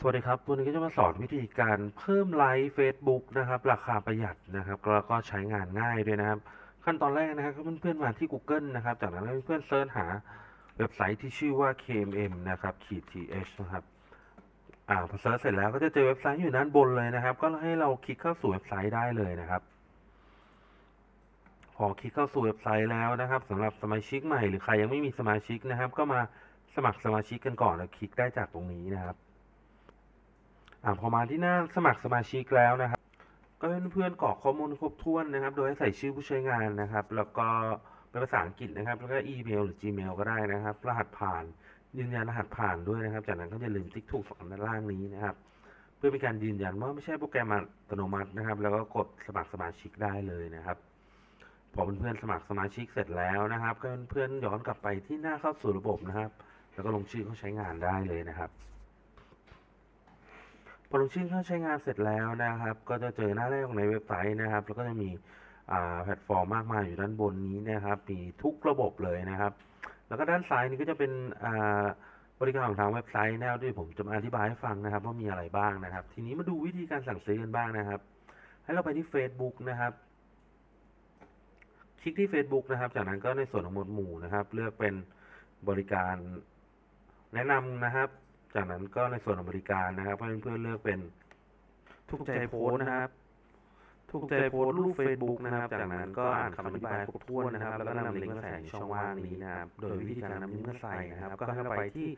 สวัสดีครับ วันนี้ก็จะมาสอนวิธีการเพิ่มไลค์ Facebook นะครับ ราคาประหยัดนะครับแล้วก็ใช้งานง่ายด้วยนะครับ ขั้นตอนแรกนะครับเพื่อนๆมาที่ Google นะครับ จากนั้นเพื่อนๆเซิร์ชหาเว็บไซต์ที่ชื่อว่า KMM นะครับขีด th นะครับอ่าพอเซิร์ชเสร็จแล้วก็จะเจอเว็บไซต์อยู่ด้านบนเลยนะครับ ก็ให้เราคลิกเข้าสู่เว็บไซต์ได้เลยนะครับ พอคลิกเข้าสู่เว็บไซต์แล้วนะครับสำหรับสมาชิกใหม่หรือใครยังไม่มีสมาชิกนะครับ ก็มาสมัครสมาชิกกันก่อนแล้วคลิกได้จากตรงนี้นะครับ อ่าพอมาที่หน้าสมัครสมาชิกแล้วนะครับ ก็เพื่อนๆกรอกข้อมูลครบถ้วนนะครับ โดยให้ใส่ชื่อผู้ใช้งานนะครับ แล้วก็เป็นภาษาอังกฤษนะครับ แล้วก็อีเมลหรือ Gmail ก็ได้นะครับ รหัสผ่านยืนยันรหัสผ่านด้วยนะครับ จากนั้นก็อย่าลืมติ๊กถูกสองด้านล่างนี้นะครับ เพื่อเป็นการยืนยันว่าไม่ใช่โปรแกรมอัตโนมัตินะครับ แล้วก็กดสมัครสมาชิกได้เลยนะครับ พอเพื่อนๆสมัครสมาชิกเสร็จแล้วนะครับก็เพื่อนๆย้อนกลับไปที่หน้าเข้าสู่ระบบนะครับ แล้วก็ลงชื่อเข้าใช้งานได้เลยนะครับ พอลงชื่อเข้าใช้งานเสร็จแล้วนะครับ ก็จะเจอหน้าแรกของในเว็บไซต์นะครับ แล้วก็จะมีแพลตฟอร์มมากมายอยู่ด้านบนนี้นะครับ มีทุกระบบเลยนะครับ แล้วก็ด้านซ้ายนี้ก็จะเป็นบริการของทางเว็บไซต์แนะครับที่ผมจะมาอธิบายให้ฟังนะครับ ว่ามีอะไรบ้างนะครับ ทีนี้มาดูวิธีการสั่งซื้อกันบ้างนะครับ ให้เราไปที่ Facebook นะครับ คลิกที่ Facebook นะครับ จากนั้นก็ในส่วนของหมวดหมู่นะครับ เลือกเป็นบริการแนะนำนะครับ จากนั้นก็ในส่วนของบริการนะครับให้เพื่อนๆเลือกเป็นถูกใจโพสนะครับถูกใจโพสรูป Facebook นะครับ จากนั้นก็อ่านคำอธิบายครบถ้วนนะครับ แล้วก็นำลิงก์มาใส่ในช่องว่างนี้นะครับ โดยวิธีการนำลิงก์มาใส่นะครับ ก็ให้เราไปที่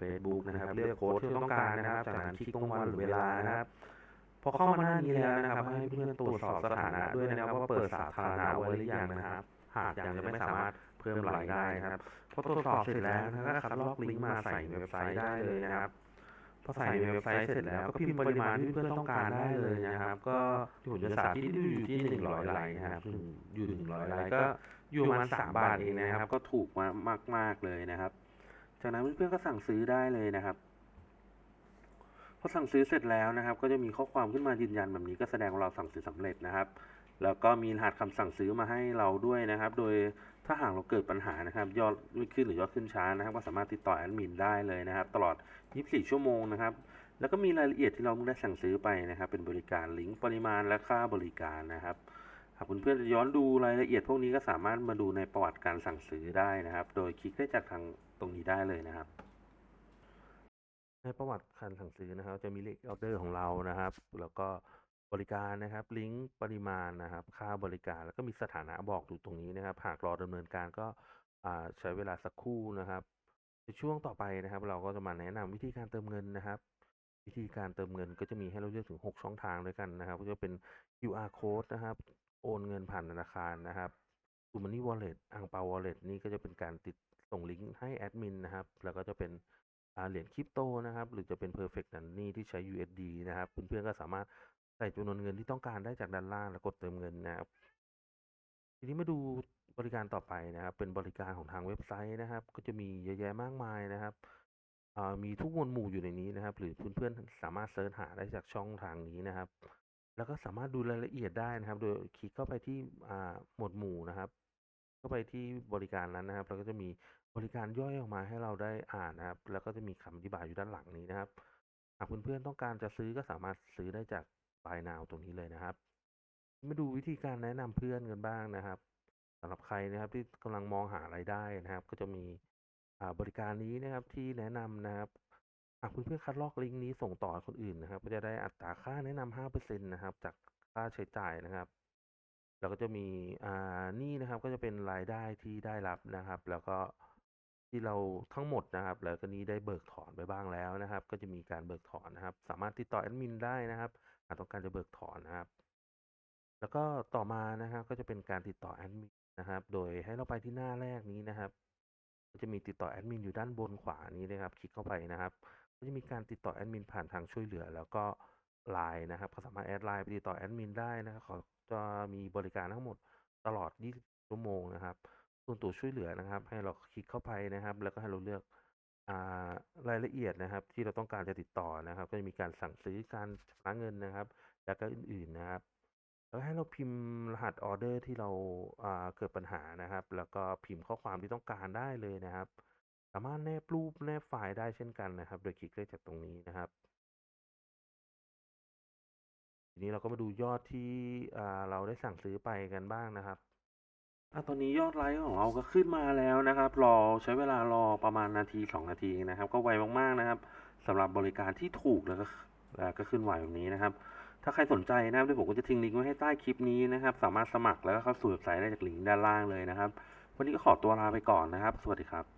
Facebook นะครับ เลือกโค้ดที่ต้องการนะครับ จากนั้นคลิกตรงวันหรือเวลานะครับพอเข้ามาหน้านี้แล้วนะครับ ให้เพื่อนตรวจสอบสถานะด้วยนะครับว่าเปิดสาธารณะไว้หรือยังนะครับ หากยังจะไม่สามารถเพิ่มรายได้นะครับพอตรวจสอบเสร็จแล้วนะครับก็คัดลอกลิงก์มาใส่ในเว็บไซต์ได้เลยนะครับพอใส่ในเว็บไซต์เสร็จแล้วก็พิมพ์ปริมาณที่เพื่อนต้องการได้เลยนะครับ ก็ที่ผมจะสาธิตอยู่ที่หนึ่งร้อยไลค์นะครับซึ่งอยู่หนึ่งร้อยไลค์ก็อยู่ประมาณสามบาทเองนะครับ ก็ถูกมากมากๆเลยนะครับ จากนั้นเพื่อนๆก็สั่งซื้อได้เลยนะครับพอสั่งซื้อเสร็จแล้วนะครับ ก็จะมีข้อความขึ้นมายืนยันแบบนี้ก็แสดงว่าเราสั่งซื้อสำเร็จนะครับ แล้วก็มีรหัสคำสั่งซื้อมาให้เราด้วยนะครับ โดยถ้าหากเราเกิดปัญหานะครับ ยอดไม่ขึ้นหรือยอดขึ้นช้านะครับ ก็สามารถติดต่อแอดมินได้เลยนะครับ ตลอด 24 ชั่วโมงนะครับ แล้วก็มีรายละเอียดที่เราได้สั่งซื้อไปนะครับ เป็นบริการลิงก์ปริมาณและค่าบริการนะครับหากเพื่อนๆจะย้อนดูรายละเอียดพวกนี้ก็สามารถมาดูในประวัติการสั่งซื้อได้นะครับ โดยคลิกได้จากทางตรงนี้ได้เลยนะครับ ในประวัติการสั่งซื้อนะครับ จะมีเลขออเดอร์ของเรานะครับ แล้วก็ บริการนะครับ ลิงก์ปริมาณนะครับ ค่าบริการแล้วก็มีสถานะบอกอยู่ตรงนี้นะครับ หากรอดำเนินการก็ใช้เวลาสักครู่นะครับ ในช่วงต่อไปนะครับ เราก็จะมาแนะนำวิธีการเติมเงินนะครับ วิธีการเติมเงินก็จะมีให้เราเลือกถึง 6 ช่องทางด้วยกันนะครับ ก็จะเป็น QR code นะครับ โอนเงินผ่านธนาคารนะครับ t o Money Wallet อังเปา Wallet นี่ก็จะเป็นการติดส่งลิงก์ให้แอดมินนะครับ แล้วก็จะเป็นเหรียญคริปโตนะครับ หรือจะเป็น Perfect Money ที่ใช้ USD นะครับ เพื่อนๆก็สามารถ ใส่จำนวนเงินที่ต้องการได้จากด้านล่างแล้วกดเติมเงินนะครับทีนี้มาดูบริการต่อไปนะครับ เป็นบริการของทางเว็บไซต์นะครับ ก็จะมีเยอะแยะมากมายนะครับมีทุกหมวดหมู่อยู่ในนี้นะครับ หรือเพื่อนๆสามารถเสิร์ชหาได้จากช่องทางนี้นะครับ แล้วก็สามารถดูรายละเอียดได้นะครับ โดยคลิกเข้าไปที่หมวดหมู่นะครับ เข้าไปที่บริการนั้นนะครับแล้วก็จะมีบริการย่อยออกมาให้เราได้อ่านนะครับ แล้วก็จะมีคำอธิบายอยู่ด้านหลังนี้นะครับหากเพื่อนๆต้องการจะซื้อก็สามารถซื้อได้จาก Buy Now ตรงนี้เลยนะครับ มาดูวิธีการแนะนำเพื่อนกันบ้างนะครับสำหรับใครนะครับที่กำลังมองหารายได้นะครับ ก็จะมีบริการนี้นะครับที่แนะนำนะครับหากเพื่อนๆคัดลอกลิงก์นี้ส่งต่อคนอื่นนะครับ ก็จะได้อัตราค่าแนะนำห้าเปอร์เซ็นต์นะครับ จากค่าใช้จ่ายนะครับแล้วก็จะมีอ่านี่นะครับก็จะเป็นรายได้ที่ได้รับนะครับ แล้วก็ ที่เราทั้งหมดนะครับ แล้วก็นี้ได้เบิกถอนไปบ้างแล้วนะครับ ก็จะมีการเบิกถอนนะครับ สามารถติดต่อแอดมินได้นะครับหากต้องการจะเบิกถอนนะครับ แล้วก็ต่อมานะครับ ก็จะเป็นการติดต่อแอดมินนะครับ โดยให้เราไปที่หน้าแรกนี้นะครับก็จะมีติดต่อแอดมินอยู่ด้านบนขวานี้นะครับ คลิกเข้าไปนะครับ ก็จะมีการติดต่อแอดมินผ่านทางช่วยเหลือ แล้วก็ไลน์นะครับก็สามารถแอดไลน์ไปติดต่อแอดมินได้นะครับเขาจะมีบริการทั้งหมดตลอด 24 ชั่วโมงนะครับ ส่วนตัวช่วยเหลือนะครับ ให้เราคลิกเข้าไปนะครับ แล้วก็ให้เราเลือกอารายละเอียดนะครับ ที่เราต้องการจะติดต่อนะครับ ก็จะมีการสั่งซื้อการชำระเงินนะครับ แล้วก็อื่นๆนะครับแล้วให้เราพิมพ์รหัสออเดอร์ที่เราาเกิดปัญหานะครับ แล้วก็พิมพ์ข้อความที่ต้องการได้เลยนะครับ สามารถแนบรูปแนบไฟล์ได้เช่นกันนะครับ โดยคลิกได้จากตรงนี้นะครับ ทีนี้เราก็มาดูยอดที่เราได้สั่งซื้อไปกันบ้างนะครับ อะตอนนี้ยอดไลค์ของเราก็ขึ้นมาแล้วนะครับ รอใช้เวลารอประมาณนาทีสองนาทีนะครับ ก็ไวมากๆนะครับสำหรับบริการที่ถูกแล้วก็แล้วก็ขึ้นไหวแบบนี้นะครับ ถ้าใครสนใจนะครับเดี๋ยวผมก็จะทิ้งลิงก์ไว้ให้ใต้คลิปนี้นะครับ สามารถสมัครแล้วก็เข้าสู่เว็บไซต์ได้จากลิงก์ด้านล่างเลยนะครับ วันนี้ก็ขอตัวลาไปก่อนนะครับ สวัสดีครับ